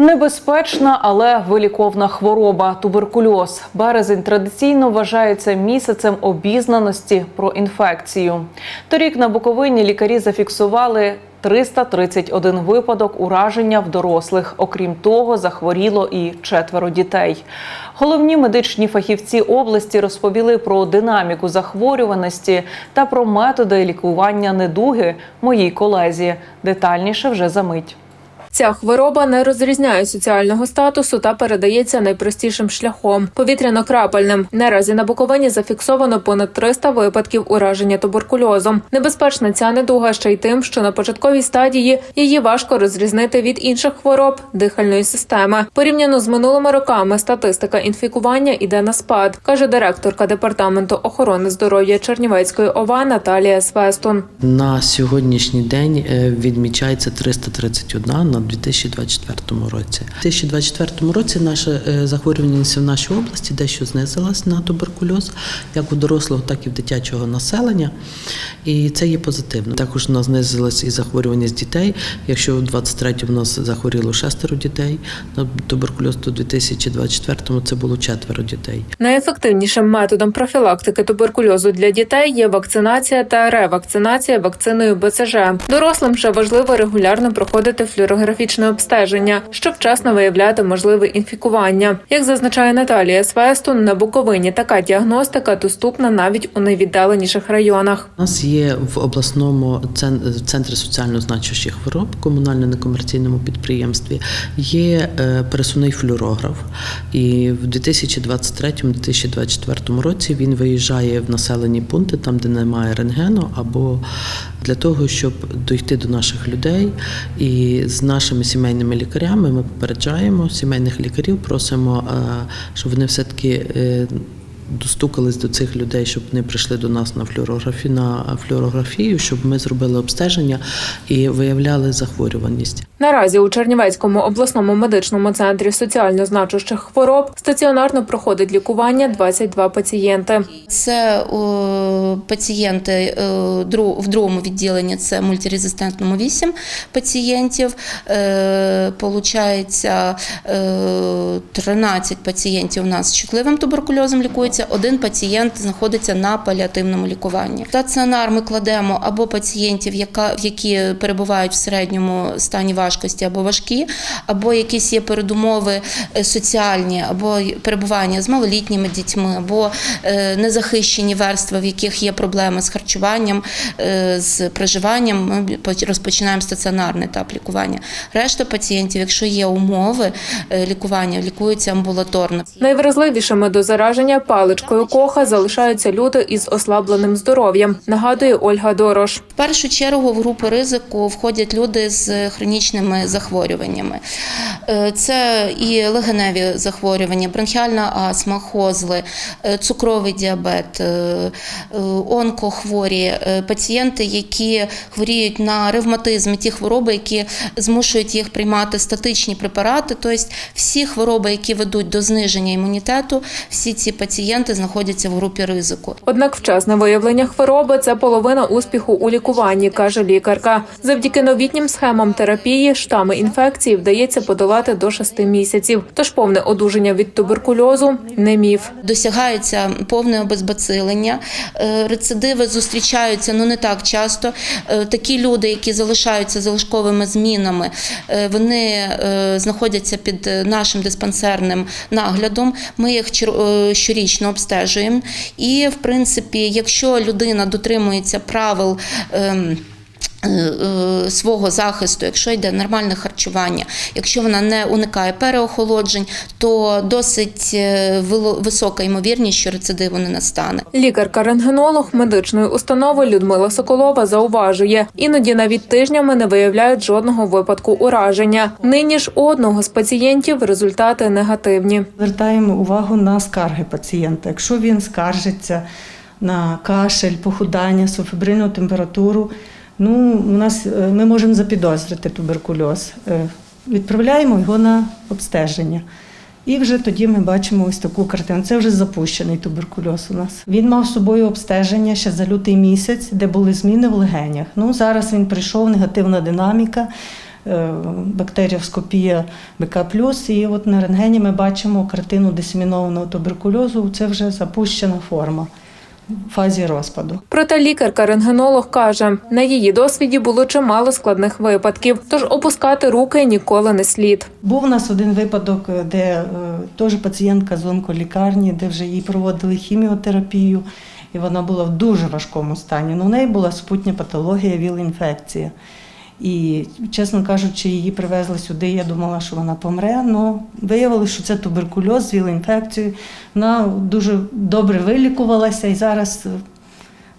Небезпечна, але виліковна хвороба туберкульоз. Березень традиційно вважається місяцем обізнаності про інфекцію. Торік на Буковині лікарі зафіксували 331 випадок ураження в дорослих. Окрім того, захворіло і четверо дітей. Головні медичні фахівці області розповіли про динаміку захворюваності та про методи лікування недуги моїй колезі. Детальніше вже за мить. Ця хвороба не розрізняє соціального статусу та передається найпростішим шляхом повітряно-крапельним. Наразі на Буковині зафіксовано понад 300 випадків ураження туберкульозом. Небезпечна ця недуга ще й тим, що на початковій стадії її важко розрізнити від інших хвороб дихальної системи. Порівняно з минулими роками статистика інфікування іде на спад, каже директорка департаменту охорони здоров'я Чернівецької ОВА Наталія Свестун. На сьогоднішній день е, відмічається 331 на 2024 році. У 2024 році наша е, захворюваність в нашій області дещо знизилась на туберкульоз, як у дорослого, так і в дитячого населення. І це є позитивно. Також у нас знизилась і захворюваність дітей. Якщо у 23-му у нас захворіло шестеро дітей на туберкульоз, то у 2024 це було четверо дітей. Найефективнішим методом профілактики туберкульозу для дітей є вакцинація та ревакцинація вакциною БЦЖ. Дорослим ще важливо регулярно проходити флюорографічне обстеження, щоб вчасно виявляти можливе інфікування. Як зазначає Наталія Свестун, на Буковині така діагностика доступна навіть у найвіддаленіших районах. У нас є в обласному центрі соціально значущих хвороб, комунально-некомерційному підприємстві, є е, пересувний флюорограф. І в 2023-2024 році він виїжджає в населені пункти, там, де немає рентгену, або для того, щоб дойти до наших людей. І з нашими сімейними лікарями ми попереджаємо сімейних лікарів, просимо, е, щоб вони все-таки. е, достукались до цих людей, щоб вони прийшли до нас на флюорографію, на флюорографію, щоб ми зробили обстеження і виявляли захворюваність. Наразі у Чернівецькому обласному медичному центрі соціально значущих хвороб стаціонарно проходить лікування 22 пацієнти. Це о, пацієнти е, дру- в другому відділенні це мультирезистентному 8 пацієнтів. Е, Получається, е, 13 пацієнтів у нас з чутливим туберкульозом лікується, один пацієнт знаходиться на паліативному лікуванні. В Стаціонар ми кладемо або пацієнтів, яка, які перебувають в середньому стані важкості або важкі, або якісь є передумови е, соціальні, або перебування з малолітніми дітьми, або е, незахищені верстви, в яких є проблеми з харчуванням, е, з проживанням. Ми розпочинаємо стаціонарний етап лікування. Решта пацієнтів, якщо є умови лікування, лікуються амбулаторно. Найвразливішими до зараження паличкою коха залишаються люди із ослабленим здоров'ям, нагадує Ольга Дорош. В першу чергу в групу ризику входять люди з хронічними захворюваннями. Е, Це і легеневі захворювання, бронхіальна астма, хозли, е, цукровий діабет, е, онкохворі, пацієнти, які хворіють на ревматизм, ті хвороби, які змушують їх приймати статичні препарати. Тобто всі хвороби, які ведуть до зниження імунітету, всі ці пацієнти знаходяться в групі ризику. Однак вчасне виявлення хвороби це половина успіху у лікуванні, каже лікарка. Завдяки новітнім схемам терапії штами інфекції вдається подолати до 6 місяців. Тож повне одужання від туберкульозу не міф. Досягається повне обезбацилення. Е, Рецидиви зустрічаються ну не так часто. Е, Такі люди, які залишаються залишковими змінами, е, вони знаходяться під нашим диспансерним наглядом. Ми їх е, щорічно обстежуємо. І, в принципі, якщо людина дотримується правил. Е, е, Свого захисту, якщо йде нормальне харчування, якщо вона не уникає переохолоджень, то досить е, висока ймовірність, що рецидиву не настане. Лікарка-рентгенолог медичної установи Людмила Соколова зауважує, іноді навіть тижнями не виявляють жодного випадку ураження. Нині ж у одного з пацієнтів результати негативні. Звертаємо увагу на скарги пацієнта. Якщо він скаржиться на кашель, похудання, субфебрильну температуру, ну, у нас, е, ми можемо запідозрити туберкульоз. Е, Відправляємо його на обстеження. І вже тоді ми бачимо ось таку картину. Це вже запущений туберкульоз у нас. Він мав з собою обстеження ще за лютий місяць, де були зміни в легенях. Ну зараз він прийшов, негативна динаміка. е, бактеріоскопія БК+, і от на рентгені ми бачимо картину дисемінованого туберкульозу. Це вже запущена форма фазі розпаду. Проте лікарка-рентгенолог каже, на її досвіді було чимало складних випадків, тож опускати руки ніколи не слід. Був у нас один випадок, де е, теж пацієнтка з онколікарні, де вже їй проводили хіміотерапію, і вона була в дуже важкому стані. Ну, у неї була супутня патологія, віл-інфекція. І, чесно кажучи, її привезли сюди. Я думала, що вона помре. але виявилося, що це туберкульоз з віл-інфекцією. Вона дуже добре вилікувалася і зараз,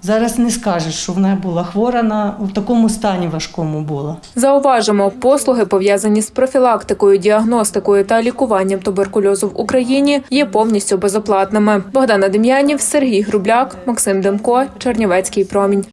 зараз не скажеш, що вона була хвора на в такому стані важкому була. Зауважимо, послуги пов'язані з профілактикою, діагностикою та лікуванням туберкульозу в Україні є повністю безоплатними. Богдана Дем'янів, Сергій Грубляк, Максим Демко, Чернівецький промінь.